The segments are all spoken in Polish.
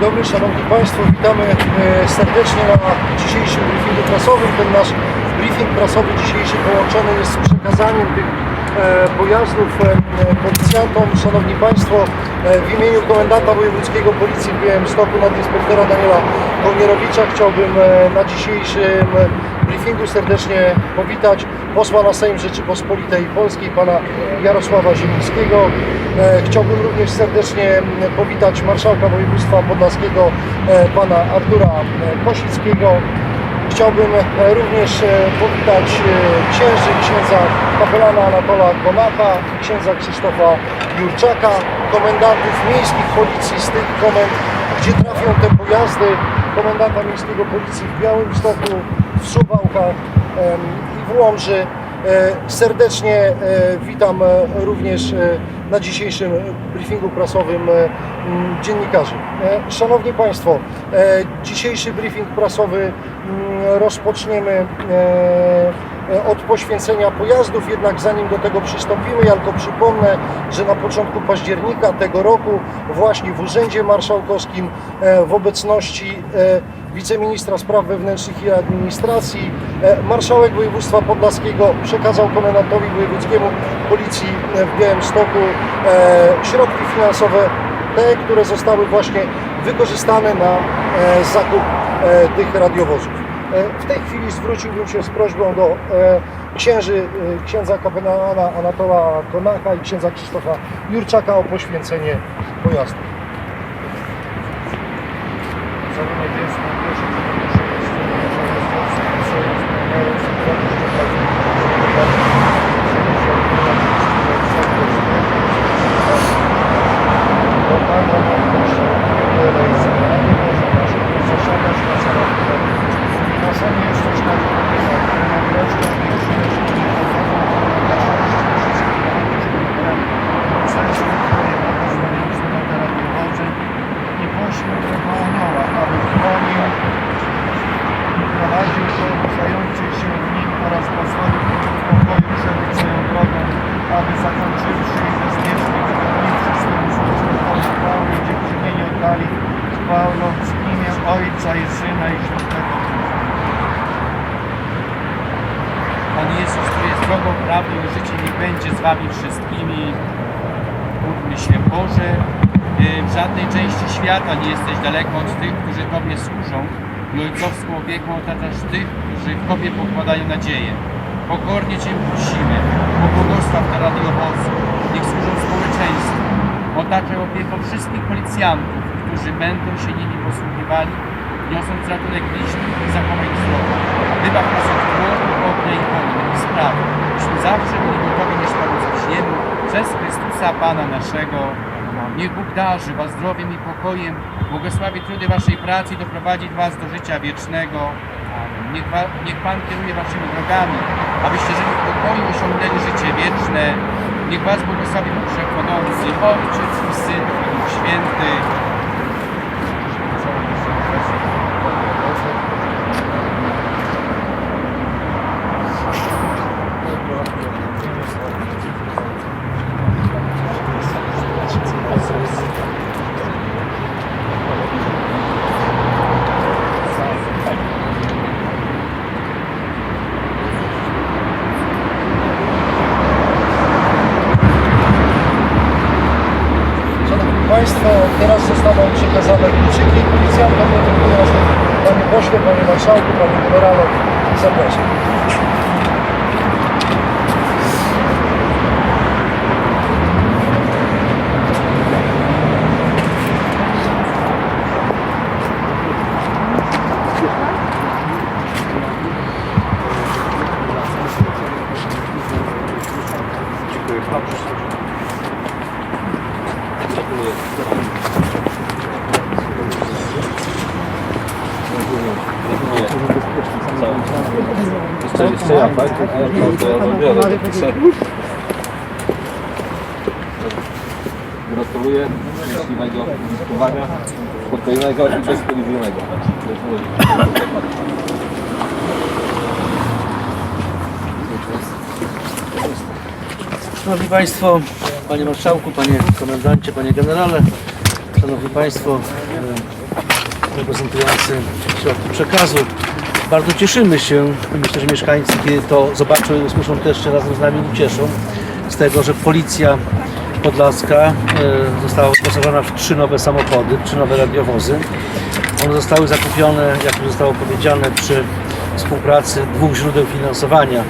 dobry, Szanowni Państwo, witamy e, serdecznie na dzisiejszym briefingu prasowym. Ten nasz briefing prasowy dzisiejszy połączony jest z przekazaniem tych e, pojazdów e, policjantom. Szanowni Państwo, w imieniu komendanta wojewódzkiego policji w Białymstoku, nadinspektora Daniela Kołnierowicza chciałbym na dzisiejszym briefingu serdecznie powitać posła na Sejm Rzeczypospolitej Polskiej, pana Jarosława Zielińskiego. E, Chciałbym również serdecznie powitać marszałka województwa podlaskiego, e, pana Artura e, Kosickiego. Chciałbym również powitać księży, księdza kapelana Anatola Konaka, księdza Krzysztofa Jurczaka, komendantów miejskich policji z tych komend, gdzie trafią te pojazdy, komendanta miejskiego policji w Białymstoku, w Suwałkach i w Łomży. E, Serdecznie e, witam e, również na dzisiejszym briefingu prasowym dziennikarzy. Szanowni Państwo, dzisiejszy briefing prasowy rozpoczniemy od poświęcenia pojazdów, jednak zanim do tego przystąpimy, ja tylko przypomnę, że na początku października tego roku właśnie w Urzędzie Marszałkowskim w obecności wiceministra spraw wewnętrznych i administracji e, marszałek województwa podlaskiego przekazał komendantowi wojewódzkiemu policji w Białymstoku e, środki finansowe, te, które zostały właśnie wykorzystane na e, zakup tych radiowozów. W tej chwili zwróciłbym się z prośbą do księży, księdza kapelana Anatola Konaka i księdza Krzysztofa Jurczaka o poświęcenie pojazdu. I drogą, prawdą i życiem, niech będzie z Wami wszystkimi. Módlmy się, Boże, y, w żadnej części świata nie jesteś daleko od tych, którzy Tobie służą i ojcowską opieką otaczasz tych, którzy w Tobie pokładają nadzieję. Pokornie Cię prosimy, pobłogosław na radiowozu, niech służą społeczeństwu. Otaczaj opieką wszystkich policjantów, którzy będą się nimi posługiwali, niosąc ratunek bliźnim i zachowaj zdrowie. Nas od głodu, ognia i wojny i spraw, byśmy zawsze byli gotowi pomóc bliźniemu przez Chrystusa Pana naszego. Niech Bóg darzy Was zdrowiem i pokojem, błogosławi trudy Waszej pracy i doprowadzi Was do życia wiecznego. Niech, wa, niech Pan kieruje Waszymi drogami, abyście żyli w pokoju i osiągnęli życie wieczne. Niech Was błogosławi Bóg Wszechmogący, Ojciec i Syn i Duch Święty. Szanowni Państwo, teraz zostaną przekazane kluczyki policjantom do. Panie pośle, panie marszałku, panie generale, zapraszam. Jeszcze, jeszcze ja. Gratuluję szczęśliwego wychowania, spokojnego i bezpolitycznego. Szanowni Państwo, Panie Marszałku, Panie Komendancie, Panie Generale, Szanowni Państwo, e, reprezentujący środki przekazu. Bardzo cieszymy się, myślę, że mieszkańcy, kiedy to zobaczą i usłyszą też się razem z nami ucieszą z tego, że Policja Podlaska e, została wyposażona w trzy nowe samochody, trzy nowe radiowozy. One zostały zakupione, jak już zostało powiedziane, przy współpracy dwóch źródeł finansowania,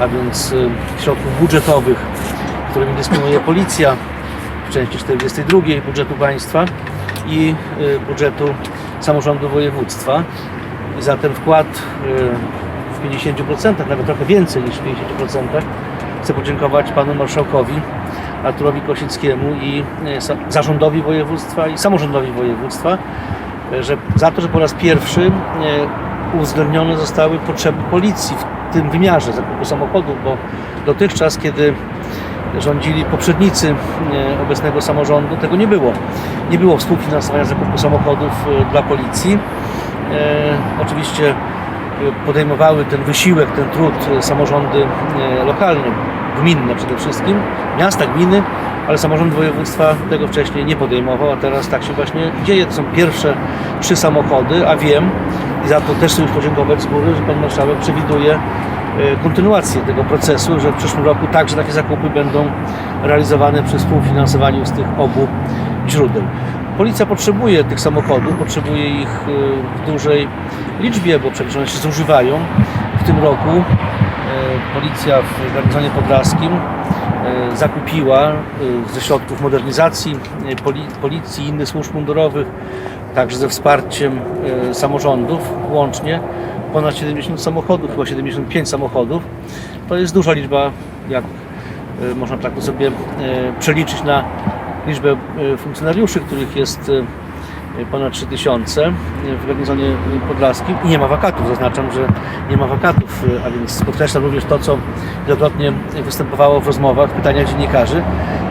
a więc e, środków budżetowych, którymi dysponuje Policja w części 42 budżetu państwa i y, budżetu samorządu województwa. I za ten wkład y, w 50%, nawet trochę więcej niż w 50%, chcę podziękować panu marszałkowi Arturowi Kosickiemu i y, zarządowi województwa i samorządowi województwa, y, że za to, że po raz pierwszy uwzględnione zostały potrzeby policji w tym wymiarze zakupu samochodów, bo dotychczas, kiedy rządzili poprzednicy obecnego samorządu, tego nie było. Nie było współfinansowania zakupu samochodów dla policji. E, Oczywiście e, podejmowały ten wysiłek, ten trud e, samorządy lokalne, gminne przede wszystkim, miasta, gminy, ale samorząd województwa tego wcześniej nie podejmował, a teraz tak się właśnie dzieje. To są pierwsze trzy samochody, a wiem i za to też już podziękować z góry, że Pan Marszałek przewiduje kontynuację tego procesu, że w przyszłym roku także takie zakupy będą realizowane przy współfinansowaniu z tych obu źródeł. Policja potrzebuje tych samochodów, potrzebuje ich e, w dużej liczbie, bo przecież one się zużywają. W tym roku e, policja w garnizonie podlaskim e, zakupiła ze środków modernizacji poli- policji i innych służb mundurowych, także ze wsparciem samorządów łącznie ponad 70 samochodów, chyba 75 samochodów. To jest duża liczba, jak można tak sobie przeliczyć na liczbę e, funkcjonariuszy, których jest e, ponad 3000 w garnizonie podlaskim i nie ma wakatów. Zaznaczam, że nie ma wakatów, e, a więc podkreślam również to, co wielokrotnie występowało w rozmowach, pytaniach dziennikarzy,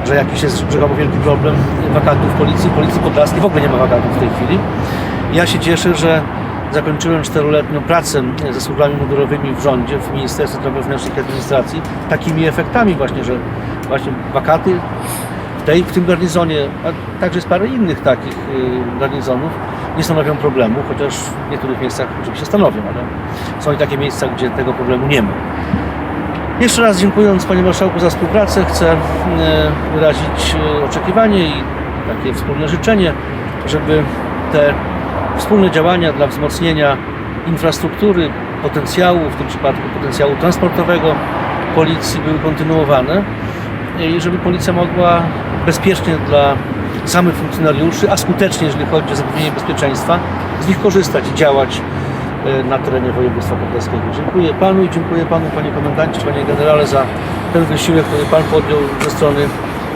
że jakiś jest rzekomo wielki problem wakatów w policji, policji podlaskiej w ogóle nie ma wakatów w tej chwili. Ja się cieszę, że zakończyłem czteroletnią pracę ze służbami mundurowymi w rządzie, w Ministerstwie Spraw Wewnętrznych i Administracji, takimi efektami właśnie, że właśnie wakaty tej, w tym garnizonie, a także jest parę innych takich y, garnizonów, nie stanowią problemu, chociaż w niektórych miejscach oczywiście stanowią, ale są i takie miejsca, gdzie tego problemu nie ma. Jeszcze raz dziękując Panie Marszałku za współpracę, chcę e, wyrazić e, oczekiwanie i takie wspólne życzenie, żeby te wspólne działania dla wzmocnienia infrastruktury, potencjału, w tym przypadku potencjału transportowego policji były kontynuowane i żeby policja mogła bezpiecznie dla samych funkcjonariuszy, a skutecznie, jeżeli chodzi o zapewnienie bezpieczeństwa, z nich korzystać i działać e, na terenie województwa podlaskiego. Dziękuję Panu i dziękuję Panu, Panie Komendancie, Panie Generale, za ten wysiłek, który Pan podjął ze strony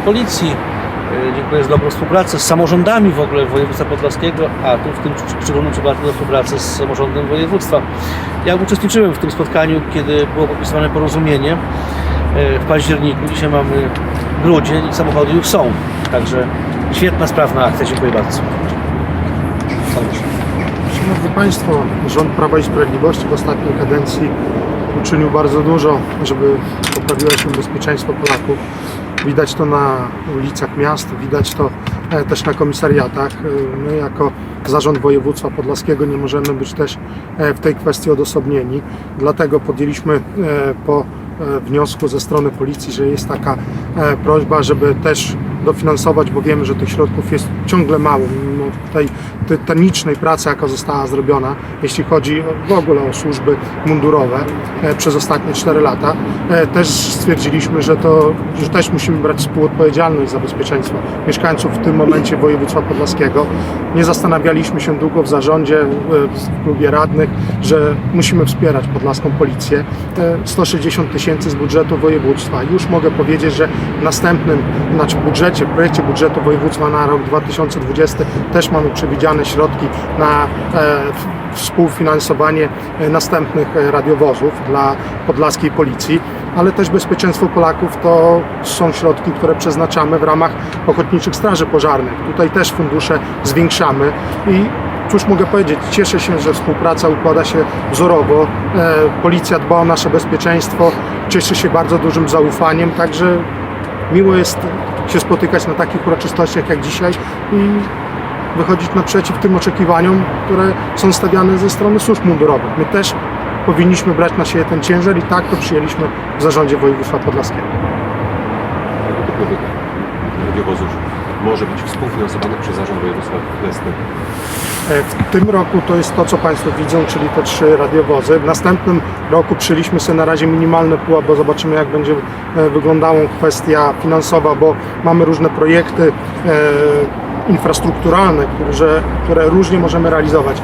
Policji. E, Dziękuję za dobrą współpracę z samorządami w ogóle województwa podlaskiego, a tu w tym szczególnym przypadku za współpracę z samorządem województwa. Ja uczestniczyłem w tym spotkaniu, kiedy było podpisywane porozumienie w październiku. Dzisiaj mamy grudzień i samochody już są. Także świetna, sprawna akcja. Dziękuję bardzo. Szanowni Państwo, rząd Prawa i Sprawiedliwości w ostatniej kadencji uczynił bardzo dużo, żeby poprawiło się bezpieczeństwo Polaków. Widać to na ulicach miast, widać to e, też na komisariatach. E, My jako Zarząd Województwa Podlaskiego nie możemy być też e, w tej kwestii odosobnieni. Dlatego podjęliśmy e, po e, wniosku ze strony policji, że jest taka e, prośba, żeby też dofinansować, bo wiemy, że tych środków jest ciągle mało, tej tytanicznej pracy, jaka została zrobiona, jeśli chodzi w ogóle o służby mundurowe e, przez ostatnie 4 lata. E, Też stwierdziliśmy, że to, że też musimy brać współodpowiedzialność za bezpieczeństwo mieszkańców w tym momencie województwa podlaskiego. Nie zastanawialiśmy się długo w zarządzie, e, w klubie radnych, że musimy wspierać podlaską policję. E, 160 tysięcy z budżetu województwa. Już mogę powiedzieć, że w następnym, znaczy budżecie, projekcie budżetu województwa na rok 2020 też mamy przewidziane środki na e, współfinansowanie e, następnych e, radiowozów dla podlaskiej policji, ale też bezpieczeństwo Polaków to są środki, które przeznaczamy w ramach ochotniczych straży pożarnych. Tutaj też fundusze zwiększamy i Cóż mogę powiedzieć, cieszę się, że współpraca układa się wzorowo. Policja dba o nasze bezpieczeństwo, cieszy się bardzo dużym zaufaniem, także miło jest się spotykać na takich uroczystościach jak dzisiaj i wychodzić naprzeciw tym oczekiwaniom, które są stawiane ze strony służb mundurowych. My też powinniśmy brać na siebie ten ciężar i tak to przyjęliśmy w zarządzie województwa podlaskiego. Radiowozów może być współfinansowanych przez Zarząd Województwa Kresny. E, W tym roku to jest to, co Państwo widzą, czyli te trzy radiowozy. W następnym roku przyjęliśmy sobie na razie minimalne pułap, bo zobaczymy, jak będzie e, wyglądała kwestia finansowa, bo mamy różne projekty e, infrastrukturalne, które, które różnie możemy realizować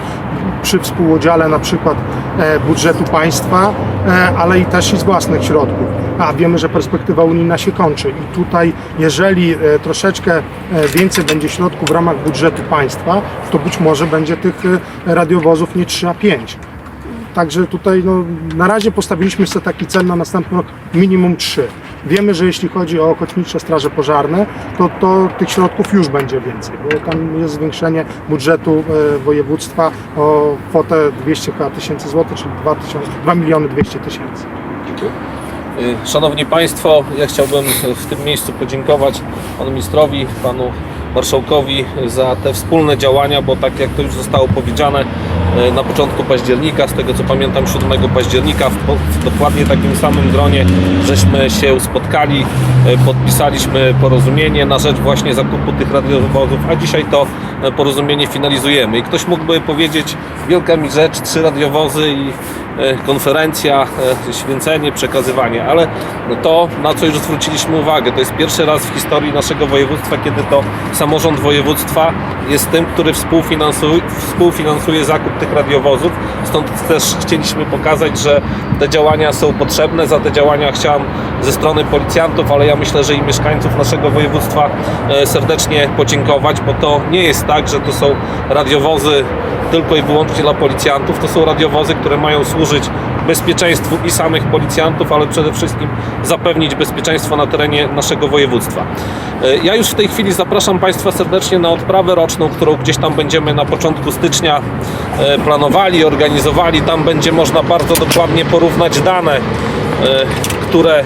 przy współudziale na przykład e, budżetu państwa, e, ale i też i z własnych środków. A wiemy, że perspektywa unijna się kończy i tutaj, jeżeli e, troszeczkę więcej będzie środków w ramach budżetu państwa, to być może będzie tych radiowozów nie 3, a 5. Także tutaj no, na razie postawiliśmy sobie taki cel na następny rok minimum 3. Wiemy, że jeśli chodzi o ochotnicze straże pożarne, to, to tych środków już będzie więcej, bo tam jest zwiększenie budżetu e, województwa o kwotę 200 chyba tysięcy złotych, czyli 2, tysiące, 2 miliony 200 tysięcy. Y, Szanowni Państwo, ja chciałbym w tym miejscu podziękować Panu Ministrowi, Panu Marszałkowi za te wspólne działania, bo tak jak to już zostało powiedziane na początku października, z tego co pamiętam 7 października w, dokładnie takim samym gronie żeśmy się spotkali, y, podpisaliśmy porozumienie na rzecz właśnie zakupu tych radiowozów, a dzisiaj to y, porozumienie finalizujemy. I ktoś mógłby powiedzieć, wielka mi rzecz, trzy radiowozy i e, konferencja, e, święcenie, przekazywanie, ale to, na co już zwróciliśmy uwagę, to jest pierwszy raz w historii naszego województwa, kiedy to samorząd województwa jest tym, który współfinansuje, współfinansuje zakup tych radiowozów. Stąd też chcieliśmy pokazać, że te działania są potrzebne. Za te działania chciałem ze strony policjantów, ale ja myślę, że i mieszkańców naszego województwa e, serdecznie podziękować, bo to nie jest tak, że to są radiowozy tylko i wyłącznie dla policjantów. To są radiowozy, które mają służyć bezpieczeństwu i samych policjantów, ale przede wszystkim zapewnić bezpieczeństwo na terenie naszego województwa. E, Ja już w tej chwili zapraszam Państwa serdecznie na odprawę roczną, którą gdzieś tam będziemy na początku stycznia e, planowali, organizowali. Tam będzie można bardzo dokładnie porównać dane, e, które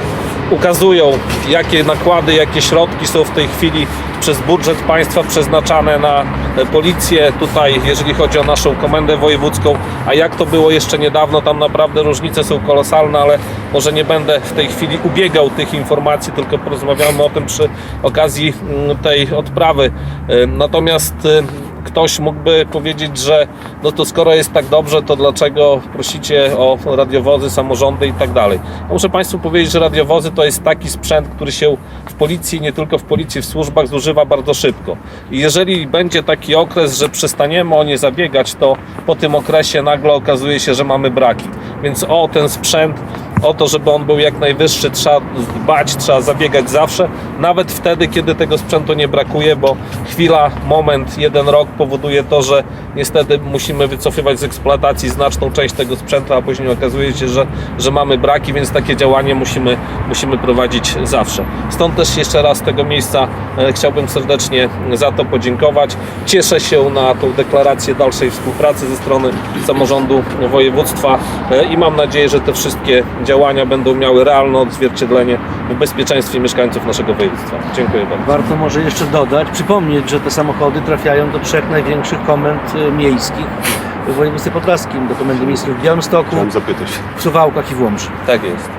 ukazują, jakie nakłady, jakie środki są w tej chwili przez budżet państwa przeznaczane na e, policję. Tutaj, jeżeli chodzi o naszą komendę wojewódzką, a jak to było jeszcze niedawno, tam naprawdę różnice są kolosalne, ale może nie będę w tej chwili ubiegał tych informacji, tylko porozmawiamy o tym przy okazji mm, tej odprawy. E, Natomiast e, ktoś mógłby powiedzieć, że no to skoro jest tak dobrze, to dlaczego prosicie o radiowozy, samorządy i tak dalej. Muszę Państwu powiedzieć, że radiowozy to jest taki sprzęt, który się w policji, nie tylko w policji, w służbach zużywa bardzo szybko. I jeżeli będzie taki okres, że przestaniemy o nie zabiegać, to po tym okresie nagle okazuje się, że mamy braki. Więc o ten sprzęt o to, żeby on był jak najwyższy, trzeba dbać, trzeba zabiegać zawsze, nawet wtedy, kiedy tego sprzętu nie brakuje, bo chwila, moment, jeden rok powoduje to, że niestety musimy wycofywać z eksploatacji znaczną część tego sprzętu, a później okazuje się, że, że mamy braki, więc takie działanie musimy, musimy prowadzić zawsze. Stąd też jeszcze raz z tego miejsca e, chciałbym serdecznie za to podziękować. Cieszę się na tą deklarację dalszej współpracy ze strony samorządu województwa e, i mam nadzieję, że te wszystkie działania będą miały realne odzwierciedlenie w bezpieczeństwie mieszkańców naszego województwa. Dziękuję bardzo. Warto może jeszcze dodać, przypomnieć, że te samochody trafiają do trzech największych komend e, miejskich w województwie podlaskim, do komendy miejskiej w Białymstoku, Chciałem zapytać. w Suwałkach i w Łomży. Tak jest.